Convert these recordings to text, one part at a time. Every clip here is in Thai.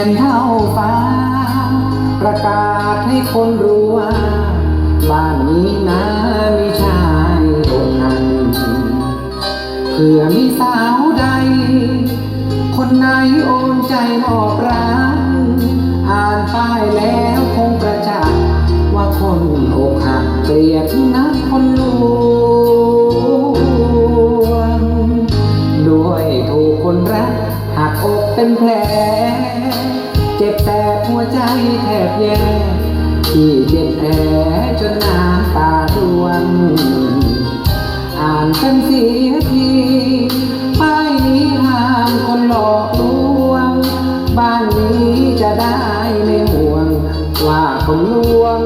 ผ่นเท่าฟ้า ประกาศให้คนรู้ว่า บ้านนี้นะมีชายคนนั้นเพื่อมีสาวใด คนไหนโอนใจมอบรักอ่านป้ายแล้วคงประจักษ์ว่าคนอกหักเกลียดนักคนล หักอกเป็นแผล เจ็บแต่หัวใจแทบแย่ที่เจ็บแผลจนน้ำตาร่วงอ่านกันเสียทีป้ายนี้ห้ามคนหลอกลวง บ้านนี้จะได้ไม่ห่วง ว่าคนลวง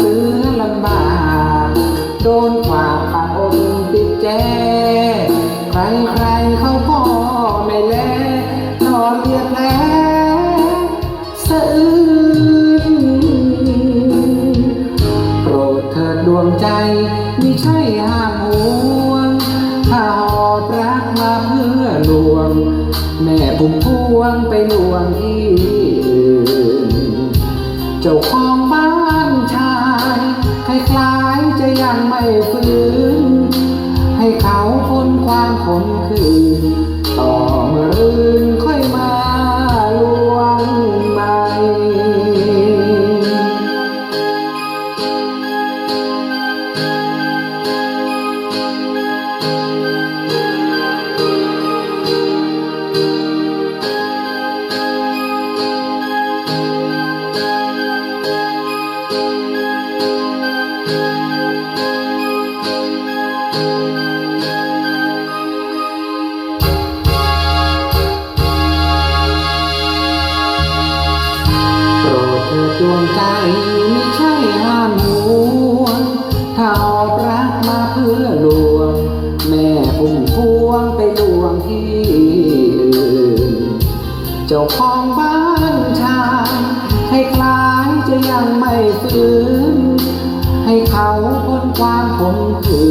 ดังเสือลำบาก โดนฝากปากอกติดแจ ใครใครเขาก็ไม่แลนอนเรียกแผลสะอื้นโปรดเถิดดวงใจไม่ใช่ห้ามหวง ถ้าหอบรักมาเพื่อลวง แม่ผมพวงไปลวงที่อื่นเจ้าของ ดวงใจไม่ใช่ห้ามหวงถ้าออกรักมาเพื่อลวง แม่พุ่มพวงไปลวงที่อื่นเจ้าของบ้านชายให้คลายจะยังไม่ฟื้น ให้เขาพ้นความขมขื่น